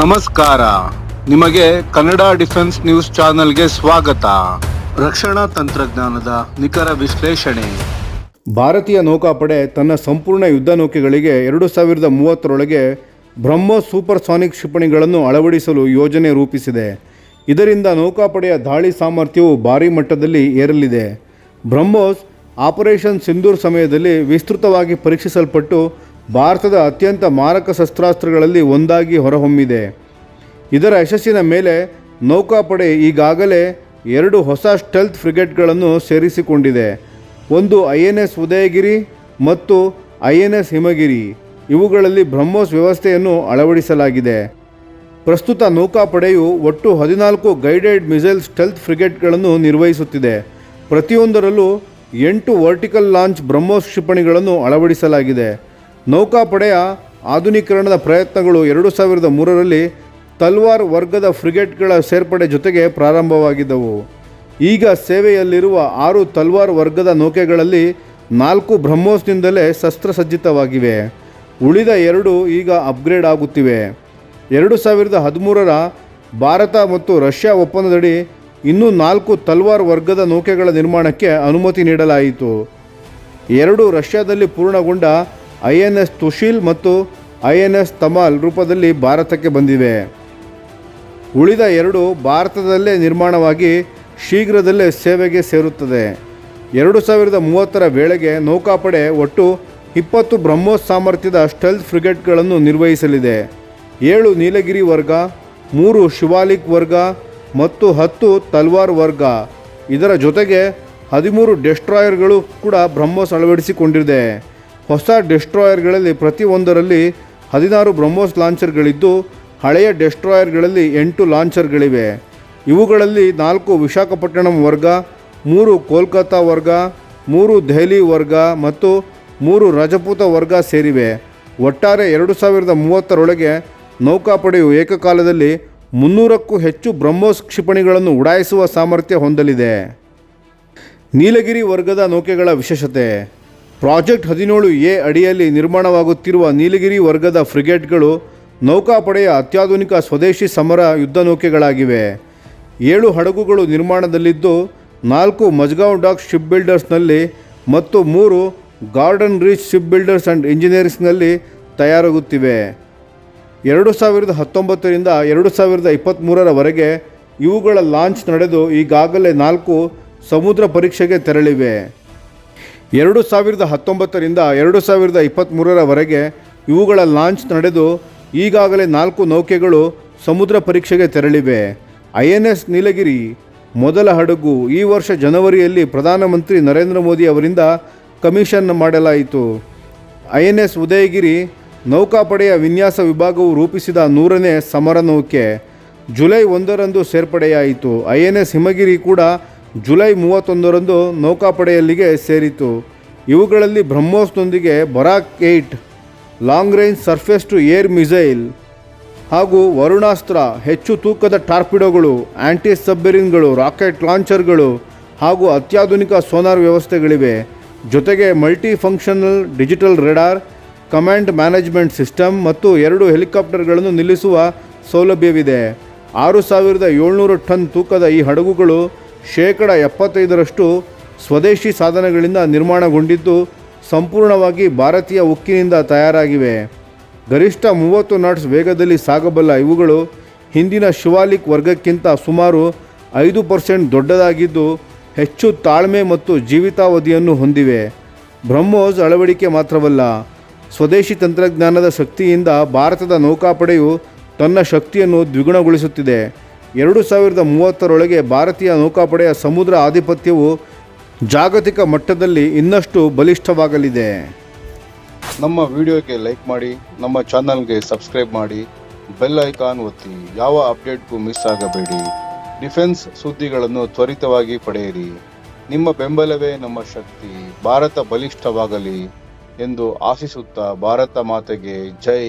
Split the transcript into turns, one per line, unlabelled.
ನಮಸ್ಕಾರ. ನಿಮಗೆ Kannada defence news ಚಾನೆಲ್ಗೆ ಸ್ವಾಗತ. ರಕ್ಷಣಾ ತಂತ್ರಜ್ಞಾನದ ನಿಖರ ವಿಶ್ಲೇಷಣೆ.
ಭಾರತೀಯ ನೌಕಾಪಡೆ ತನ್ನ ಸಂಪೂರ್ಣ ಯುದ್ಧ ನೌಕೆಗಳಿಗೆ ಎರಡು ಸಾವಿರದ ಮೂವತ್ತರೊಳಗೆ ಬ್ರಹ್ಮೋಸ್ ಸೂಪರ್ಸಾನಿಕ್ ಕ್ಷಿಪಣಿಗಳನ್ನು ಅಳವಡಿಸಲು ಯೋಜನೆ ರೂಪಿಸಿದೆ. ಇದರಿಂದ ನೌಕಾಪಡೆಯ ದಾಳಿ ಸಾಮರ್ಥ್ಯವು ಭಾರಿ ಮಟ್ಟದಲ್ಲಿ ಏರಲಿದೆ. ಬ್ರಹ್ಮೋಸ್ ಆಪರೇಷನ್ ಸಿಂಧೂರ್ ಸಮಯದಲ್ಲಿ ವಿಸ್ತೃತವಾಗಿ ಪರೀಕ್ಷಿಸಲ್ಪಟ್ಟು ಭಾರತದ ಅತ್ಯಂತ ಮಾರಕ ಶಸ್ತ್ರಾಸ್ತ್ರಗಳಲ್ಲಿ ಒಂದಾಗಿ ಹೊರಹೊಮ್ಮಿದೆ. ಇದರ ಯಶಸ್ಸಿನ ಮೇಲೆ ನೌಕಾಪಡೆ ಈಗಾಗಲೇ ಎರಡು ಹೊಸ ಸ್ಟೆಲ್ತ್ ಫ್ರಿಗೇಟ್ಗಳನ್ನು ಸೇರಿಸಿಕೊಂಡಿದೆ. ಒಂದು ಐ ಎನ್ ಎಸ್ ಉದಯಗಿರಿ ಮತ್ತು ಐ ಎನ್ ಎಸ್ ಹಿಮಗಿರಿ. ಇವುಗಳಲ್ಲಿ ಬ್ರಹ್ಮೋಸ್ ವ್ಯವಸ್ಥೆಯನ್ನು ಅಳವಡಿಸಲಾಗಿದೆ. ಪ್ರಸ್ತುತ ನೌಕಾಪಡೆಯು ಒಟ್ಟು ಹದಿನಾಲ್ಕು ಗೈಡೆಡ್ ಮಿಸೈಲ್ ಸ್ಟೆಲ್ತ್ ಫ್ರಿಗೇಟ್ಗಳನ್ನು ನಿರ್ವಹಿಸುತ್ತಿದೆ. ಪ್ರತಿಯೊಂದರಲ್ಲೂ ಎಂಟು ವರ್ಟಿಕಲ್ ಲಾಂಚ್ ಬ್ರಹ್ಮೋಸ್ ಕ್ಷಿಪಣಿಗಳನ್ನು ಅಳವಡಿಸಲಾಗಿದೆ. ನೌಕಾಪಡೆಯ ಆಧುನೀಕರಣದ ಪ್ರಯತ್ನಗಳು ಎರಡು ಸಾವಿರದ ಮೂರರಲ್ಲಿ ತಲ್ವಾರ್ ವರ್ಗದ ಫ್ರಿಗೇಟ್ಗಳ ಸೇರ್ಪಡೆ ಜೊತೆಗೆ ಪ್ರಾರಂಭವಾಗಿದ್ದವು. ಈಗ ಸೇವೆಯಲ್ಲಿರುವ ಆರು ತಲ್ವಾರ್ ವರ್ಗದ ನೌಕೆಗಳಲ್ಲಿ ನಾಲ್ಕು ಬ್ರಹ್ಮೋಸ್ನಿಂದಲೇ ಶಸ್ತ್ರಸಜ್ಜಿತವಾಗಿವೆ. ಉಳಿದ ಎರಡು ಈಗ ಅಪ್ಗ್ರೇಡ್ ಆಗುತ್ತಿವೆ. ಎರಡು ಸಾವಿರದ ಹದಿಮೂರರ ಭಾರತ ಮತ್ತು ರಷ್ಯಾ ಒಪ್ಪಂದದಡಿ ಇನ್ನೂ ನಾಲ್ಕು ತಲ್ವಾರ್ ವರ್ಗದ ನೌಕೆಗಳ ನಿರ್ಮಾಣಕ್ಕೆ ಅನುಮತಿ ನೀಡಲಾಯಿತು. ಎರಡು ರಷ್ಯಾದಲ್ಲಿ ಪೂರ್ಣಗೊಂಡ ಐ ಎನ್ ಎಸ್ ತುಶೀಲ್ ಮತ್ತು ಐ ಎನ್ ಎಸ್ ತಮಾಲ್ ರೂಪದಲ್ಲಿ ಭಾರತಕ್ಕೆ ಬಂದಿವೆ. ಉಳಿದ ಎರಡು ಭಾರತದಲ್ಲೇ ನಿರ್ಮಾಣವಾಗಿ ಶೀಘ್ರದಲ್ಲೇ ಸೇವೆಗೆ ಸೇರುತ್ತದೆ. ಎರಡು ಸಾವಿರದ ಮೂವತ್ತರ ವೇಳೆಗೆ ನೌಕಾಪಡೆ ಒಟ್ಟು ಇಪ್ಪತ್ತು ಬ್ರಹ್ಮೋಸ್ ಸಾಮರ್ಥ್ಯದ ಸ್ಟೆಲ್ತ್ ಫ್ರಿಗೇಟ್ಗಳನ್ನು ನಿರ್ವಹಿಸಲಿದೆ. ಏಳು ನೀಲಗಿರಿ ವರ್ಗ, ಮೂರು ಶಿವಾಲಿಕ್ ವರ್ಗ ಮತ್ತು ಹತ್ತು ತಲ್ವಾರ್ ವರ್ಗ. ಇದರ ಜೊತೆಗೆ ಹದಿಮೂರು ಡೆಸ್ಟ್ರಾಯರ್ಗಳು ಕೂಡ ಬ್ರಹ್ಮೋಸ್ ಅಳವಡಿಸಿಕೊಂಡಿದೆ. ಹೊಸ ಡೆಸ್ಟ್ರಾಯರ್ಗಳಲ್ಲಿ ಪ್ರತಿಯೊಂದರಲ್ಲಿ ಹದಿನಾರು ಬ್ರಹ್ಮೋಸ್ ಲಾಂಚರ್ಗಳಿದ್ದು, ಹಳೆಯ ಡೆಸ್ಟ್ರಾಯರ್ಗಳಲ್ಲಿ ಎಂಟು ಲಾಂಚರ್ಗಳಿವೆ. ಇವುಗಳಲ್ಲಿ ನಾಲ್ಕು ವಿಶಾಖಪಟ್ಟಣಂ ವರ್ಗ, ಮೂರು ಕೋಲ್ಕತ್ತಾ ವರ್ಗ, ಮೂರು ದೆಹಲಿ ವರ್ಗ ಮತ್ತು ಮೂರು ರಜಪೂತ ವರ್ಗ ಸೇರಿವೆ. ಒಟ್ಟಾರೆ ಎರಡು ಸಾವಿರದ ಮೂವತ್ತರೊಳಗೆ ನೌಕಾಪಡೆಯು ಏಕಕಾಲದಲ್ಲಿ ಮುನ್ನೂರಕ್ಕೂ ಹೆಚ್ಚು ಬ್ರಹ್ಮೋಸ್ ಕ್ಷಿಪಣಿಗಳನ್ನು ಉಡಾಯಿಸುವ ಸಾಮರ್ಥ್ಯ ಹೊಂದಲಿದೆ. ನೀಲಗಿರಿ ವರ್ಗದ ನೌಕೆಗಳ ವಿಶೇಷತೆ. ಪ್ರಾಜೆಕ್ಟ್ ಹದಿನೇಳು ಎ ಅಡಿಯಲ್ಲಿ ನಿರ್ಮಾಣವಾಗುತ್ತಿರುವ ನೀಲಗಿರಿ ವರ್ಗದ ಫ್ರಿಗೇಟ್ಗಳು ನೌಕಾಪಡೆಯ ಅತ್ಯಾಧುನಿಕ ಸ್ವದೇಶಿ ಸಮರ ಯುದ್ಧ ನೌಕೆಗಳಾಗಿವೆ. ಏಳು ಹಡಗುಗಳು ನಿರ್ಮಾಣದಲ್ಲಿದ್ದು, ನಾಲ್ಕು ಮಜ್ಗಾಂವ್ ಡಾಕ್ ಶಿಪ್ ಬಿಲ್ಡರ್ಸ್ನಲ್ಲಿ ಮತ್ತು ಮೂರು Garden Reach Ship Builders and ಇಂಜಿನಿಯರಿಂಗ್ಸ್ನಲ್ಲಿ ತಯಾರಾಗುತ್ತಿವೆ. ಎರಡು ಸಾವಿರದ ಹತ್ತೊಂಬತ್ತರಿಂದ ಎರಡು ಸಾವಿರದ ಇಪ್ಪತ್ತ್ಮೂರರವರೆಗೆ ಇವುಗಳ ಲಾಂಚ್ ನಡೆದು ಈಗಾಗಲೇ ನಾಲ್ಕು ಸಮುದ್ರ ಪರೀಕ್ಷೆಗೆ ತೆರಳಿವೆ. ಎರಡು ಸಾವಿರದ ಹತ್ತೊಂಬತ್ತರಿಂದ ಎರಡು ಸಾವಿರದ ಇಪ್ಪತ್ತ್ಮೂರರವರೆಗೆ ಇವುಗಳ ಲಾಂಚ್ ನಡೆದು ಈಗಾಗಲೇ ನಾಲ್ಕು ನೌಕೆಗಳು ಸಮುದ್ರ ಪರೀಕ್ಷೆಗೆ ತೆರಳಿವೆ. ಐ ಎನ್ ಎಸ್ ನೀಲಗಿರಿ, ಮೊದಲ ಹಡಗು ಈ ವರ್ಷ ಜನವರಿಯಲ್ಲಿ ಪ್ರಧಾನಮಂತ್ರಿ ನರೇಂದ್ರ ಮೋದಿ ಅವರಿಂದ ಕಮಿಷನ್ ಮಾಡಲಾಯಿತು. ಐ ಎನ್ ಎಸ್ ಉದಯಗಿರಿ ನೌಕಾಪಡೆಯ ವಿನ್ಯಾಸ ವಿಭಾಗವು ರೂಪಿಸಿದ ನೂರನೇ ಸಮರ ನೌಕೆ ಜುಲೈ ಒಂದರಂದು ಸೇರ್ಪಡೆಯಾಯಿತು. ಐ ಎನ್ ಎಸ್ ಹಿಮಗಿರಿ ಕೂಡ ಜುಲೈ ಮೂವತ್ತೊಂದರಂದು ನೌಕಾಪಡೆಯಲ್ಲಿಗೆ ಸೇರಿತು ಇವುಗಳಲ್ಲಿ ಬ್ರಹ್ಮೋಸ್ನೊಂದಿಗೆ Barak eight long range surface to air missile ಹಾಗೂ ವರುಣಾಸ್ತ್ರ, ಹೆಚ್ಚು ತೂಕದ ಟಾರ್ಪಿಡೋಗಳು ಆ್ಯಂಟಿ ಸಬ್ಮೆರಿನ್ಗಳು ರಾಕೆಟ್ ಲಾಂಚರ್ಗಳು ಹಾಗೂ ಅತ್ಯಾಧುನಿಕ ಸೋನಾರ್ ವ್ಯವಸ್ಥೆಗಳಿವೆ. ಜೊತೆಗೆ multi functional digital radar command management system ಮತ್ತು ಎರಡು ಹೆಲಿಕಾಪ್ಟರ್ಗಳನ್ನು ನಿಲ್ಲಿಸುವ ಸೌಲಭ್ಯವಿದೆ. ಆರು ಸಾವಿರದ ಏಳ್ನೂರು ಟನ್ ತೂಕದ ಈ ಹಡಗುಗಳು ಶೇಕಡ ಎಪ್ಪತ್ತೈದರಷ್ಟು ಸ್ವದೇಶಿ ಸಾಧನಗಳಿಂದ ನಿರ್ಮಾಣಗೊಂಡಿದ್ದು ಸಂಪೂರ್ಣವಾಗಿ ಭಾರತೀಯ ಉಕ್ಕಿನಿಂದ ತಯಾರಾಗಿವೆ. ಗರಿಷ್ಠ ಮೂವತ್ತು ನಾಟ್ಸ್ ವೇಗದಲ್ಲಿ ಸಾಗಬಲ್ಲ ಇವುಗಳು ಹಿಂದಿನ ಶಿವಾಲಿಕ್ ವರ್ಗಕ್ಕಿಂತ ಸುಮಾರು ಐದು ಪರ್ಸೆಂಟ್ ದೊಡ್ಡದಾಗಿದ್ದು ಹೆಚ್ಚು ತಾಳ್ಮೆ ಮತ್ತು ಜೀವಿತಾವಧಿಯನ್ನು ಹೊಂದಿವೆ. ಬ್ರಹ್ಮೋಸ್ ಅಳವಡಿಕೆ ಮಾತ್ರವಲ್ಲ, ಸ್ವದೇಶಿ ತಂತ್ರಜ್ಞಾನದ ಶಕ್ತಿಯಿಂದ ಭಾರತದ ನೌಕಾಪಡೆಯು ತನ್ನ ಶಕ್ತಿಯನ್ನು ದ್ವಿಗುಣಗೊಳಿಸುತ್ತಿದೆ. ಎರಡು ಸಾವಿರದ ಮೂವತ್ತರೊಳಗೆ ಭಾರತೀಯ ನೌಕಾಪಡೆಯ ಸಮುದ್ರ ಆಧಿಪತ್ಯವು ಜಾಗತಿಕ ಮಟ್ಟದಲ್ಲಿ ಇನ್ನಷ್ಟು ಬಲಿಷ್ಠವಾಗಲಿದೆ.
ನಮ್ಮ ವಿಡಿಯೋಗೆ ಲೈಕ್ ಮಾಡಿ, ನಮ್ಮ ಚಾನಲ್ಗೆ ಸಬ್ಸ್ಕ್ರೈಬ್ ಮಾಡಿ, ಬೆಲ್ ಐಕಾನ್ ಒತ್ತಿ, ಯಾವ ಅಪ್ಡೇಟ್ಗೂ ಮಿಸ್ ಆಗಬೇಡಿ. ಡಿಫೆನ್ಸ್ ಸುದ್ದಿಗಳನ್ನು ತ್ವರಿತವಾಗಿ ಪಡೆಯಿರಿ. ನಿಮ್ಮ ಬೆಂಬಲವೇ ನಮ್ಮ ಶಕ್ತಿ. ಭಾರತ ಬಲಿಷ್ಠವಾಗಲಿ ಎಂದು ಆಶಿಸುತ್ತಾ ಭಾರತ ಮಾತೆಗೆ ಜೈ.